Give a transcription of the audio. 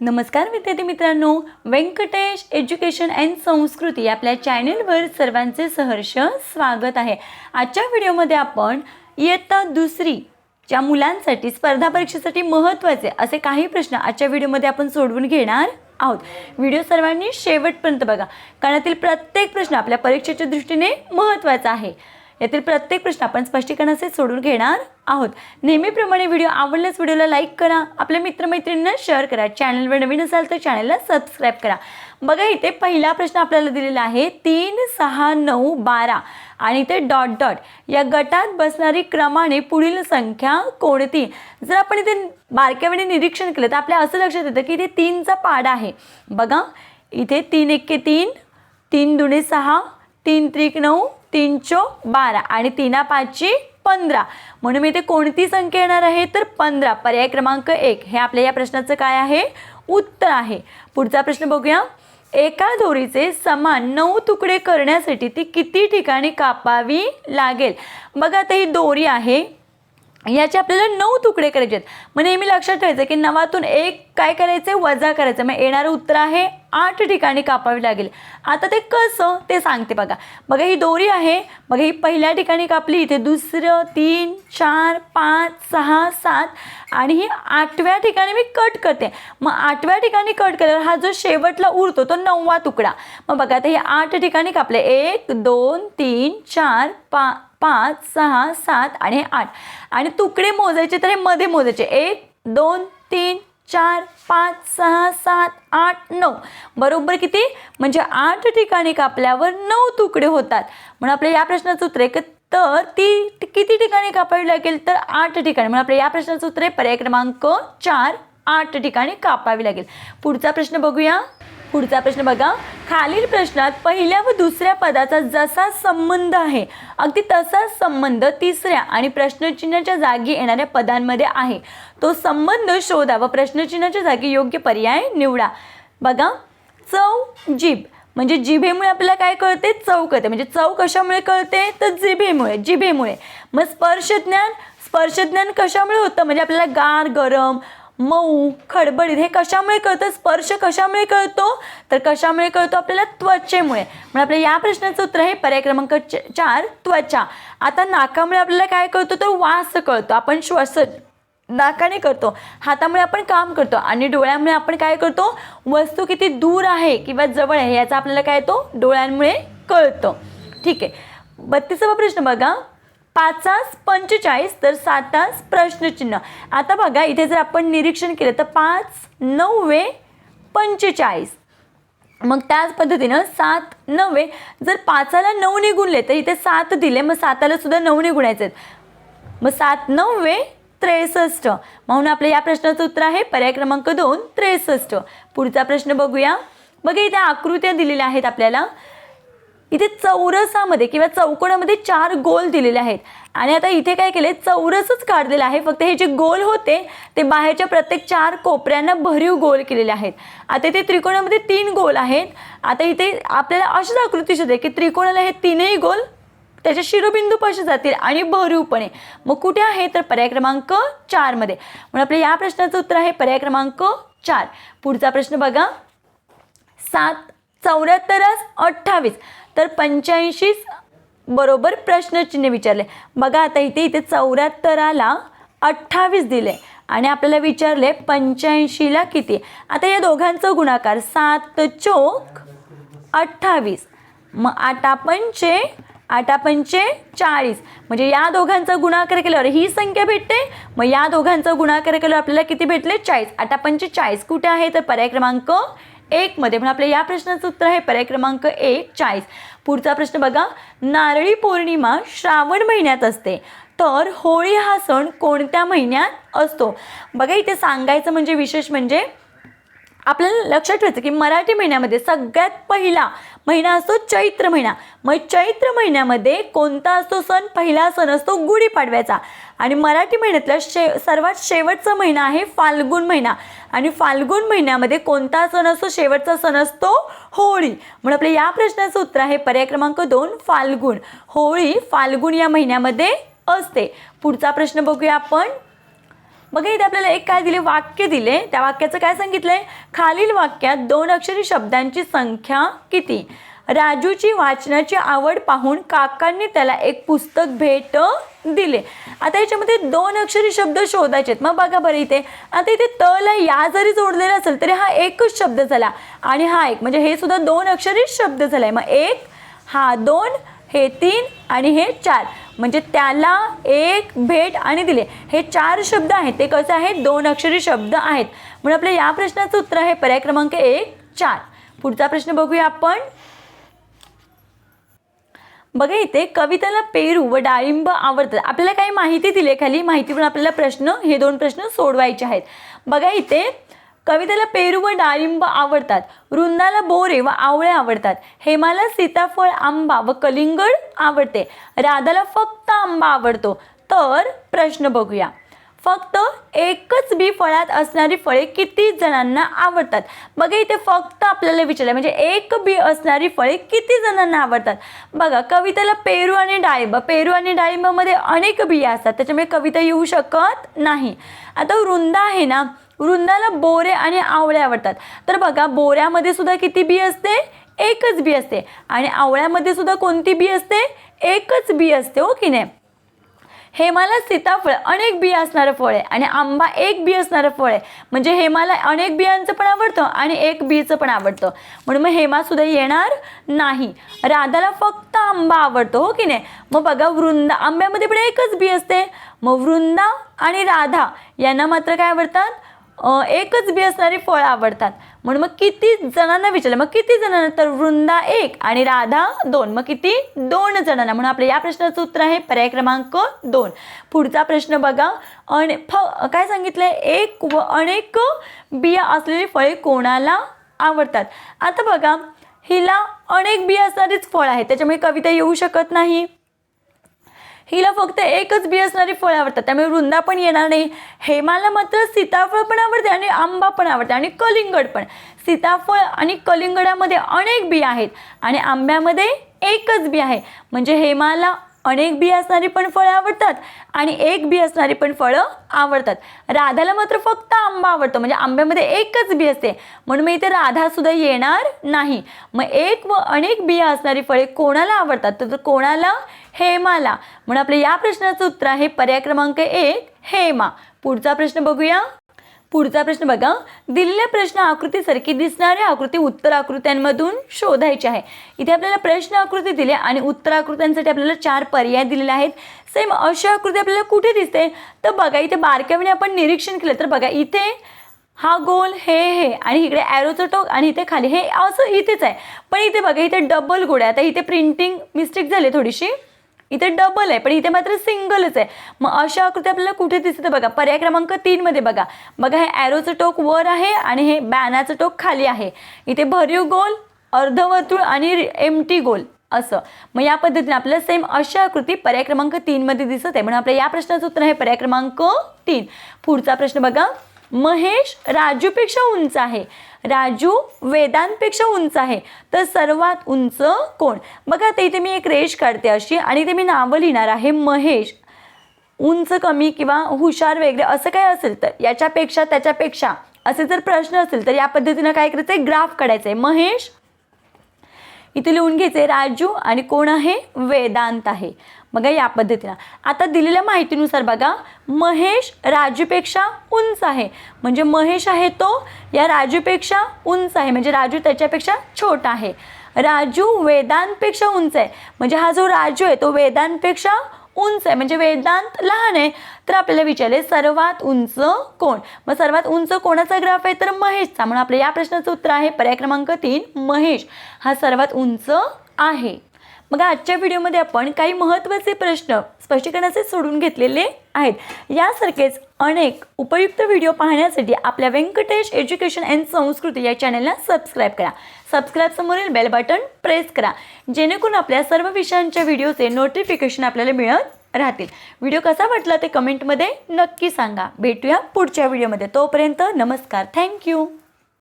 नमस्कार विद्यार्थी मित्रांनो. व्यंकटेश एज्युकेशन अँड संस्कृती आपल्या चॅनेलवर सर्वांचे सहर्ष स्वागत आहे. आजच्या व्हिडिओमध्ये आपण इयत्ता दुसरी च्या मुलांसाठी स्पर्धा परीक्षेसाठी महत्त्वाचे असे काही प्रश्न आजच्या व्हिडिओमध्ये आपण सोडवून घेणार आहोत. व्हिडिओ सर्वांनी शेवटपर्यंत बघा. कारण प्रत्येक प्रश्न आपल्या परीक्षेच्या दृष्टीने महत्त्वाचा आहे. यातील प्रत्येक प्रश्न आपण स्पष्टीकरणाचे सोडून घेणार आहोत. नेहमीप्रमाणे व्हिडिओ आवडल्यास व्हिडिओला लाईक करा आपल्या मित्रमैत्रिणींना शेअर करा चॅनलवर नवीन असाल तर चॅनलला सबस्क्राईब करा. बघा इथे पहिला प्रश्न आपल्याला दिलेला आहे तीन सहा नऊ बारा. आणि इथे डॉट डॉट. या गटात बसणारी क्रमाने पुढील संख्या कोणती? जर आपण इथे बारक्यावेळी निरीक्षण केलं तर आपल्या असं लक्षात येतं की इथे तीनचा पाडा आहे. बघा इथे तीन एक्के तीन तीन दुणे सहा तीन त्रिक नऊ तीन चो बारा आणि तीना पाचची पंधरा. म्हणून मी इथे कोणती संख्या येणार आहे? तर पंधरा. पर्याय क्रमांक एक. हे आपल्या या प्रश्नाचं काय आहे? उत्तर आहे. पुढचा प्रश्न बघूया. एका दोरीचे समान नऊ तुकडे करण्यासाठी ती किती ठिकाणी कापावी लागेल? बघा आता ही दोरी आहे. याचे आपल्याला नऊ तुकडे करायचे आहेत. मग नेहमी लक्षात ठेवायचं की नवातून एक काय करायचं आहे वजा करायचं मग येणारं उत्तर आहे आठ ठिकाणी कापावी लागेल. आता ते कसं ते सांगते बघा. बघा ही दोरी आहे बघा ही पहिल्या ठिकाणी कापली इथे दुसरं तीन चार पाच सहा सात आणि ही आठव्या ठिकाणी मी कट करते. मग आठव्या ठिकाणी कट केल्यावर हा जो शेवटला उरतो तो नववा तुकडा. मग बघा आता हे आठ ठिकाणी कापले. एक दोन तीन चार पा पाच सहा सात आणि आठ. आणि तुकडे मोजायचे तर हे मध्ये मोजायचे. एक दोन तीन चार पाच सहा सात आठ नऊ. बरोबर किती? म्हणजे आठ ठिकाणी कापल्यावर नऊ तुकडे होतात. म्हणून आपल्या या प्रश्नाचं उत्तर आहे की तर ती ती किती ठिकाणी कापावी लागेल? तर आठ ठिकाणी. म्हणून आपल्या या प्रश्नाचं उत्तर आहे पर्याय क्रमांक चार आठ ठिकाणी कापावी लागेल. पुढचा प्रश्न बघूया. पुढचा प्रश्न बघा. खालील प्रश्नात पहिल्या व दुसऱ्या पदाचा जसा संबंध आहे अगदी तसाच संबंध तिसऱ्या आणि प्रश्नचिन्हाच्या जागी येणाऱ्या पदांमध्ये आहे. तो संबंध शोधा व प्रश्नचिन्हाच्या जागी योग्य पर्याय निवडा. बघा चव जीभ. म्हणजे जिभेमुळे आपल्याला काय कळते? चव कळते. म्हणजे चव कशामुळे कळते? तर जिभेमुळे जिभेमुळे. मग स्पर्शज्ञान स्पर्शज्ञान कशामुळे होतं? म्हणजे आपल्याला गार गरम मऊ खडबडीत. हे कशामुळे कळतं? स्पर्श कशामुळे कळतो? तर कशामुळे कळतो? आपल्याला त्वचेमुळे. म्हणजे आपल्या या प्रश्नाचं उत्तर आहे पर्याय क्रमांक च- चार त्वचा. आता नाकामुळे आपल्याला काय कळतो? तर वास कळतो. आपण श्वास नाकाने करतो. हातामुळे आपण काम करतो. आणि डोळ्यामुळे आपण काय करतो? वस्तू किती दूर आहे किंवा जवळ आहे याचा आपल्याला काय तो डोळ्यांमुळे कळतं. ठीक आहे. बत्तीसावा प्रश्न बघा. पाचास पंचेचाळीस तर सातास प्रश्नचिन्ह. आता बघा इथे जर आपण निरीक्षण केलं तर पाच नववे पंचेचाळीस. मग त्याच पद्धतीनं सात नव्वे. जर पाचाला नऊने गुणले तर इथे सात दिले मग साताला सुद्धा नऊने गुणायचे आहेत. मग सात नववे त्रेसष्ट. म्हणून आपल्या या प्रश्नाचं उत्तर आहे पर्याय क्रमांक दोन त्रेसष्ट. पुढचा प्रश्न बघूया. बघा इथे आकृत्या दिलेल्या आहेत आपल्याला. इथे चौरसामध्ये किंवा चौकोनामध्ये चार गोल दिलेले आहेत. आणि आता इथे काय केले चौरसच काढलेलं आहे. फक्त हे जे गोल होते ते बाहेरच्या प्रत्येक चार कोपऱ्यांना भरीव गोल केलेले आहेत. आता इथे त्रिकोणामध्ये तीन गोल आहेत. आता इथे आपल्याला अशीच आकृती शोधते की त्रिकोणाला हे तीनही गोल त्याच्या शिरोबिंदूपाशी जातील आणि भरीवपणे. मग कुठे आहे? तर पर्याय क्रमांक चारमध्ये म्हणून आपल्या या प्रश्नाचं उत्तर आहे पर्याय क्रमांक चार. पुढचा प्रश्न बघा. सात चौऱ्याहत्तरच अठ्ठावीस. तर पंच्याऐंशी बरोबर प्रश्नचिन्ह विचारले. बघा आता इथे इथे चौऱ्याहत्तराला अठ्ठावीस दिले आणि आपल्याला विचारले पंच्याऐंशीला किती? आता या दोघांचं गुणाकार सात चोक अठ्ठावीस. मग आटा पंचे आटा पंचे चाळीस. म्हणजे या दोघांचा गुणाकार केल्यावर ही संख्या भेटते. मग या दोघांचा गुणाकार केल्यावर आपल्याला किती भेटले? चाळीस. आटा पंचे चाळीस कुठे आहे? तर पर्याय क्रमांक एकमध्ये म्हणून आपल्या या प्रश्नाचं उत्तर आहे पर्याय क्रमांक एक चाळीस. पुढचा प्रश्न बघा. नारळी पौर्णिमा श्रावण महिन्यात असते. तर होळी हा सण कोणत्या महिन्यात असतो? बघा इथे सांगायचं म्हणजे विशेष म्हणजे आपल्याला लक्षात ठेवायचं की मराठी महिन्यामध्ये सगळ्यात पहिला महिना असतो चैत्र महिना. मग चैत्र महिन्यामध्ये कोणता असतो सण? पहिला सण असतो गुढीपाडव्याचा. आणि मराठी महिन्यातला शे सर्वात शेवटचा महिना आहे फाल्गुन महिना. आणि फाल्गुन महिन्यामध्ये कोणता सण असतो शेवटचा सण असतो होळी. म्हणून आपल्या या प्रश्नाचं उत्तर आहे पर्याय क्रमांक दोन फाल्गुन. होळी फाल्गुन या महिन्यामध्ये असते. पुढचा प्रश्न बघूया आपण. बघा इथे आपल्याला एक काय दिले वाक्य दिले. त्या वाक्याचं काय सांगितलंय? खालील वाक्यात दोन अक्षरी शब्दांची संख्या किती? राजूची वाचनाची आवड पाहून काकांनी त्याला एक पुस्तक भेट दिले. आता याच्यामध्ये दोन अक्षरी शब्द शोधायचे आहेत. मग बघा बरं इथे. आता इथे तला या जरी जोडलेला असेल तरी हा एकच शब्द झाला. आणि हा एक म्हणजे हे सुद्धा दोन अक्षरी शब्द झालाय. मग एक हा दोन हे तीन आणि हे चार. म्हणजे त्याला एक भेट आणि दिले. हे चार शब्द आहेत. ते कसं आहे दोन अक्षरी शब्द आहेत. म्हणून आपल्या या प्रश्नाचं उत्तर आहे पर्याय क्रमांक एक चार. पुढचा प्रश्न बघूया आपण. बघा इथे कवितेला पेरू व डाळिंब आवडतात. आपल्याला काही माहिती दिली आहे खाली. माहितीवरून आपल्याला प्रश्न हे दोन प्रश्न सोडवायचे आहेत. बघा इथे कवितेला पेरू व डाळिंब आवडतात. वृंदाला बोरे व आवळे आवडतात. हेमाला सीताफळ आंबा व कलिंगड आवडते. राधाला फक्त आंबा आवडतो. तर प्रश्न बघूया. फक्त एकच बी फळात असणारी फळे किती जणांना आवडतात? बघा इथे फक्त आपल्याला विचारलं म्हणजे एक बी असणारी फळे किती जणांना आवडतात? बघा कवितेला पेरू आणि डाळिंब. पेरू आणि डाळिंबामध्ये अनेक बिया असतात. त्याच्यामुळे कविता येऊ शकत नाही. आता वृंदा आहे ना वृंदाला बोरे आणि आवळे आवडतात. तर बघा बोऱ्यामध्ये सुद्धा किती बी असते? एकच बी असते. आणि आवळ्यामध्ये सुद्धा कोणती बी असते? एकच बी असते हो की नाही? हेमाला सीताफळ अनेक बिया असणारं फळ आहे. आणि आंबा एक बी असणारं फळ आहे. म्हणजे हेमाला अनेक बियांचं पण आवडतं आणि एक बीचं पण आवडतं. म्हणून मग हेमासुद्धा येणार नाही. राधाला फक्त आंबा आवडतो हो की नाही? मग बघा वृंदा आंब्यामध्ये पण एकच बी असते. मग वृंदा आणि राधा यांना मात्र काय आवडतात? एकच बी असणारी फळं आवडतात. म्हणून मग किती जणांना विचारलं मग किती जणांना? तर वृंदा एक आणि राधा दोन. मग किती? दोन जणांना. म्हणून आपल्या या प्रश्नाचं उत्तर आहे पर्याय क्रमांक दोन. पुढचा प्रश्न बघा. अने फ काय सांगितलंय? एक व अनेक बिया असलेली फळे कोणाला आवडतात? आता बघा. हिला अनेक बिया असणारीच फळ आहे त्याच्यामुळे कविता येऊ शकत नाही. हिला फक्त एकच बी असणारी फळं आवडतात. त्यामुळे वृंदा पण येणार नाही हेमाला मात्र सीताफळ पण आवडते आणि आंबा पण आवडते आणि कलिंगड पण. सीताफळ आणि कलिंगडामध्ये अनेक बी आहेत आणि आंब्यामध्ये एकच बी आहे. म्हणजे हेमाला अनेक बी असणारी पण फळं आवडतात आणि एक बी असणारी पण फळं आवडतात. राधाला मात्र फक्त आंबा आवडतो. म्हणजे आंब्यामध्ये एकच बी असते. म्हणून मग इथे राधासुद्धा येणार नाही. मग एक व अनेक बिया असणारी फळे कोणाला आवडतात? तर कोणाला हेमाला म्हणून आपल्या या प्रश्नाचं उत्तर आहे पर्याय क्रमांक एक हेमा पुढचा प्रश्न बघूया. पुढचा प्रश्न बघा. दिलेल्या प्रश्न आकृतीसारखी दिसणाऱ्या आकृती उत्तर आकृत्यांमधून शोधायची आहे. इथे आपल्याला प्रश्न आकृती दिली आणि उत्तर आकृत्यांसाठी आपल्याला चार पर्याय दिलेले आहेत. सेम अशी आकृती आपल्याला कुठे दिसते? तर बघा इथे बारकाईने आपण निरीक्षण केलं तर बघा इथे हा गोल हे हे आणि इकडे ॲरोचं टोक आणि इथे खाली. हे असं इथेच आहे. पण इथे बघा इथे डबल गोड आहे आता इथे प्रिंटिंग मिस्टेक झाली थोडीशी. इथे डबल आहे पण इथे मात्र सिंगलच आहे. मग अशा आकृती आपल्याला कुठे दिसते बघा? पर्याय क्रमांक तीनमध्ये बघा. बघा हे ॲरोचं टोक वर आहे आणि हे बॅनाचं टोक खाली आहे. इथे भरीव गोल अर्धवर्तुळ आणि एमटी गोल असं. मग या पद्धतीने आपल्याला सेम अशा आकृती पर्याय क्रमांक तीनमध्ये दिसत आहे. म्हणून आपल्या या प्रश्नाचं उत्तर आहे पर्याय क्रमांक तीन. पुढचा प्रश्न बघा. महेश राजूपेक्षा उंच आहे. राजू वेदांपेक्षा उंच आहे. तर सर्वात उंच कोण? बघा ते इथे मी एक रेष काढते अशी आणि ते मी नावं लिहिणार आहे. महेश. उंच कमी किंवा हुशार वगैरे असं काय असेल तर. याच्यापेक्षा त्याच्यापेक्षा. असे जर प्रश्न असेल तर या पद्धतीनं काय करायचं आहे ग्राफ काढायचं आहे महेश इथे लिहून घ्यायचे राजू आणि कोण आहे? वेदांत आहे. बघा या पद्धतीनं. आता दिलेल्या माहितीनुसार बघा महेश राजूपेक्षा उंच आहे. म्हणजे महेश आहे तो या राजूपेक्षा उंच आहे. म्हणजे राजू त्याच्यापेक्षा छोटा आहे. राजू वेदांतपेक्षा उंच आहे. म्हणजे हा जो राजू आहे तो वेदांतपेक्षा उंच आहे म्हणजे वेदांत लहान आहे. तर आपल्याला विचारले सर्वात उंच कोण? मग सर्वात उंच कोणाचा ग्राफ आहे? तर महेशचा. म्हणून आपल्या या प्रश्नाचं उत्तर आहे पर्याय क्रमांक तीन महेश. हा सर्वात उंच आहे. मग आजच्या व्हिडिओमध्ये आपण काही महत्त्वाचे प्रश्न स्पष्टीकरणाचे सोडून घेतलेले आहेत. यासारखेच अनेक उपयुक्त व्हिडिओ पाहण्यासाठी आपल्या व्यंकटेश एज्युकेशन अँड संस्कृती या चॅनलला सबस्क्राईब करा. सबस्क्राईबसमोरील बेल बटन प्रेस करा. जेणेकरून आपल्या सर्व विषयांच्या व्हिडिओचे नोटिफिकेशन आपल्याला मिळत राहतील. व्हिडिओ कसा वाटला ते कमेंटमध्ये नक्की सांगा. भेटूया पुढच्या व्हिडिओमध्ये तोपर्यंत नमस्कार. थँक्यू